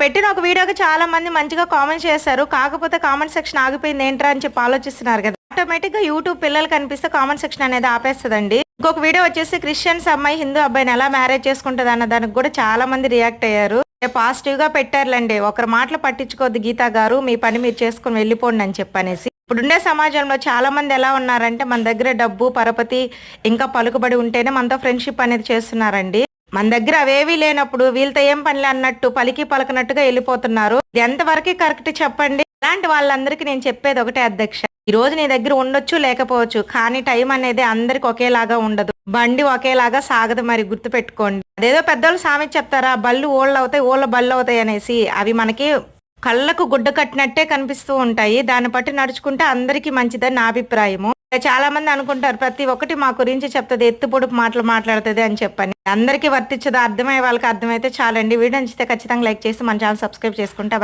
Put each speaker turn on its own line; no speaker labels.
పెట్టిన ఒక వీడియోకి చాలా మంది మంచిగా కామెంట్ చేశారు. కాకపోతే కామెంట్ సెక్షన్ ఆగిపోయింది ఏంట్రా అని చెప్పి ఆలోచిస్తున్నారు కదా. ఆటోమేటిక్గా యూట్యూబ్ పిల్లలు కనిపిస్తే కామెంట్ సెక్షన్ అనేది ఆపేస్తుందండి. ఇంకొక వీడియో వచ్చేసి క్రిస్టియన్స్ అమ్మాయి హిందూ అబ్బాయిని ఎలా మ్యారేజ్ చేసుకుంటుంది అన్న దానికి కూడా చాలా మంది రియాక్ట్ అయ్యారు. పాజిటివ్గా పెట్టారులండి. ఒకరి మాటలు పట్టించుకోవద్దు గీతా గారు మీ పని మీరు చేసుకుని వెళ్ళిపోండి అని చెప్పనేసి. ఇప్పుడుండే సమాజంలో చాలా మంది ఎలా ఉన్నారంటే మన దగ్గర డబ్బు పరపతి ఇంకా పలుకుబడి ఉంటేనే మనతో ఫ్రెండ్షిప్ అనేది చేస్తున్నారండి. మన దగ్గర అవేవీ లేనప్పుడు వీళ్ళతో ఏం పనిలే అన్నట్టు పలికి పలకనట్టుగా వెళ్ళిపోతున్నారు. ఇది ఎంతవరకు కరెక్ట్ చెప్పండి? అలాంటి వాళ్ళందరికీ నేను చెప్పేది ఒకటే అధ్యక్ష. ఈ రోజు నీ దగ్గర ఉండొచ్చు లేకపోవచ్చు కానీ టైం అనేది అందరికి ఒకేలాగా ఉండదు. బండి ఒకేలాగా సాగదు మరి గుర్తు పెట్టుకోండి అదేదో పెద్దోళ్ళు సామెత చెప్తారా బళ్ళు ఓళ్ళు అవుతాయి ఓళ్ళ బళ్ళు అవుతాయి అనేసి. అవి మనకి కళ్ళకు గుడ్డ కట్టినట్టే కనిపిస్తూ ఉంటాయి. దాన్ని బట్టి నడుచుకుంటే అందరికీ మంచిదని నా అభిప్రాయము. చాలా మంది అనుకుంటారు ప్రతి ఒక్కటి మా గురించి చెప్తుంది ఎత్తు పొడుపు మాటలు మాట్లాడుతుంది అని చెప్పని. అందరికీ వర్తించదు అర్థమయ్యే వాళ్ళకి అర్థమైతే చాలండి. వీడియో నచ్చితే ఖచ్చితంగా లైక్ చేసి మన ఛానల్ సబ్స్క్రైబ్ చేసుకుంటే